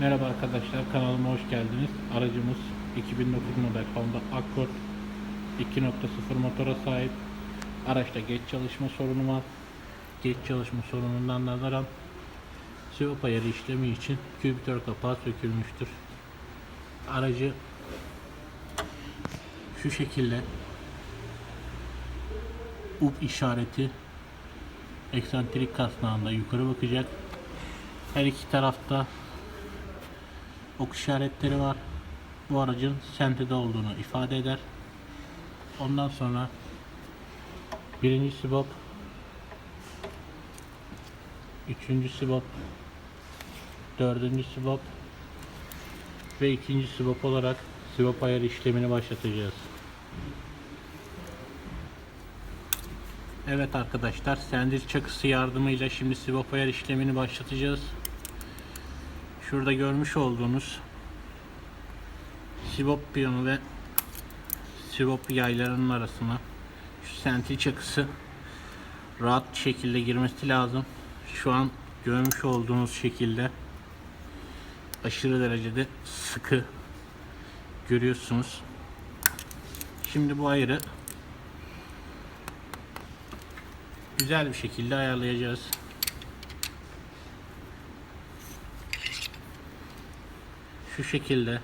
Merhaba arkadaşlar kanalıma hoş geldiniz. Aracımız 2009 model Honda Accord 2.0 motora sahip. Araçta geç çalışma sorunu var. Geç çalışma sorunundan nazaran Sivop ayarı işlemi için kübitör kapağı sökülmüştür. Aracı şu şekilde up işareti eksantrik kasnağında yukarı bakacak. Her iki tarafta ok işaretleri var. Bu aracın sentede olduğunu ifade eder. Ondan sonra birinci sibop üçüncü sibop dördüncü sibop ve ikinci sibop olarak sibop ayarı işlemini başlatacağız. Evet arkadaşlar sendil çakısı yardımıyla şimdi sibop ayar işlemini başlatacağız. Şurada görmüş olduğunuz sibop piyonu ve sibop yaylarının arasına şu sentil çakısı rahat şekilde girmesi lazım. Şu an görmüş olduğunuz şekilde aşırı derecede sıkı görüyorsunuz. Şimdi bu ayarı güzel bir şekilde ayarlayacağız. Şu şekilde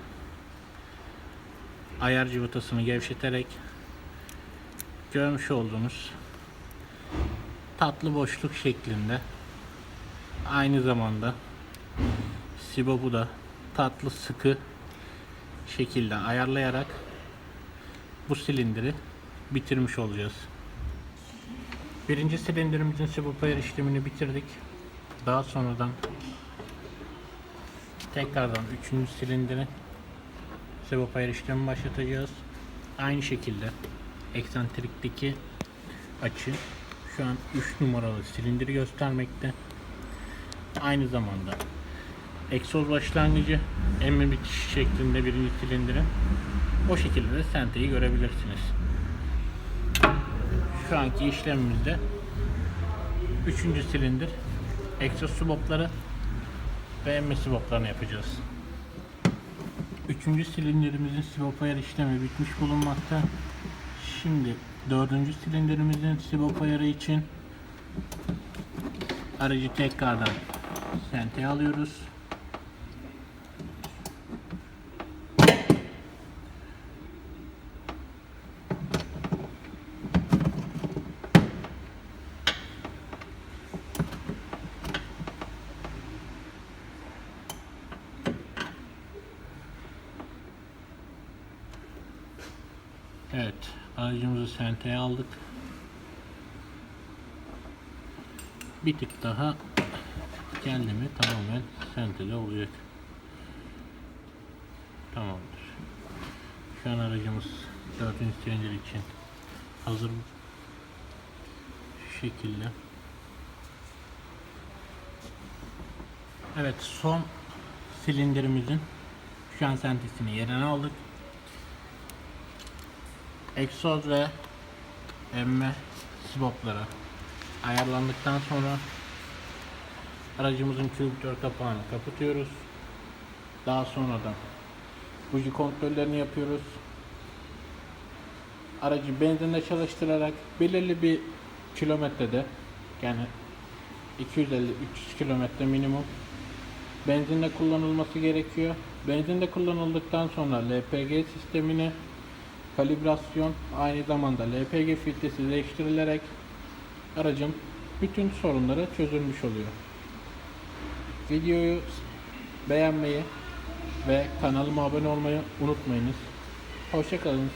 ayar cıvatasını gevşeterek görmüş olduğunuz tatlı boşluk şeklinde aynı zamanda sibobu da tatlı sıkı şekilde ayarlayarak bu silindiri bitirmiş olacağız. Birinci silindirimizin sibop ayar işlemini bitirdik. Daha sonradan tekrardan üçüncü silindiri sibop ayar işlemi başlatacağız. Aynı şekilde eksantrikteki açı şu an 3 numaralı silindiri göstermekte. Aynı zamanda egzoz başlangıcı emme bitiş şeklinde birinci silindiri. O şekilde de senteyi görebilirsiniz. Şu anki işlemimizde 3. silindir egzoz subopları ve emme suboplarını yapacağız. Üçüncü silindirimizin sibop ayar işlemi bitmiş bulunmakta. Şimdi dördüncü silindirimizin sibop ayarı için aracı tekrardan senteye alıyoruz. Evet, aracımızı senteye aldık. Bir tık daha kendimi tamamen sentede olacak. Tamamdır. Şu an aracımız 4. silindir için hazır. Şu şekilde. Evet, son silindirimizin şu an sentesini yerine aldık egzoz ve emme sibopları ayarlandıktan sonra aracımızın kübütör kapağını kapatıyoruz. Daha sonradan buji kontrollerini yapıyoruz. Aracı benzinle çalıştırarak belirli bir kilometrede yani 250-300 kilometre minimum benzinle kullanılması gerekiyor. Benzinle kullanıldıktan sonra LPG sistemini kalibrasyon aynı zamanda LPG filtresi değiştirilerek aracın bütün sorunları çözülmüş oluyor. Videoyu beğenmeyi ve kanalıma abone olmayı unutmayınız. Hoşçakalın.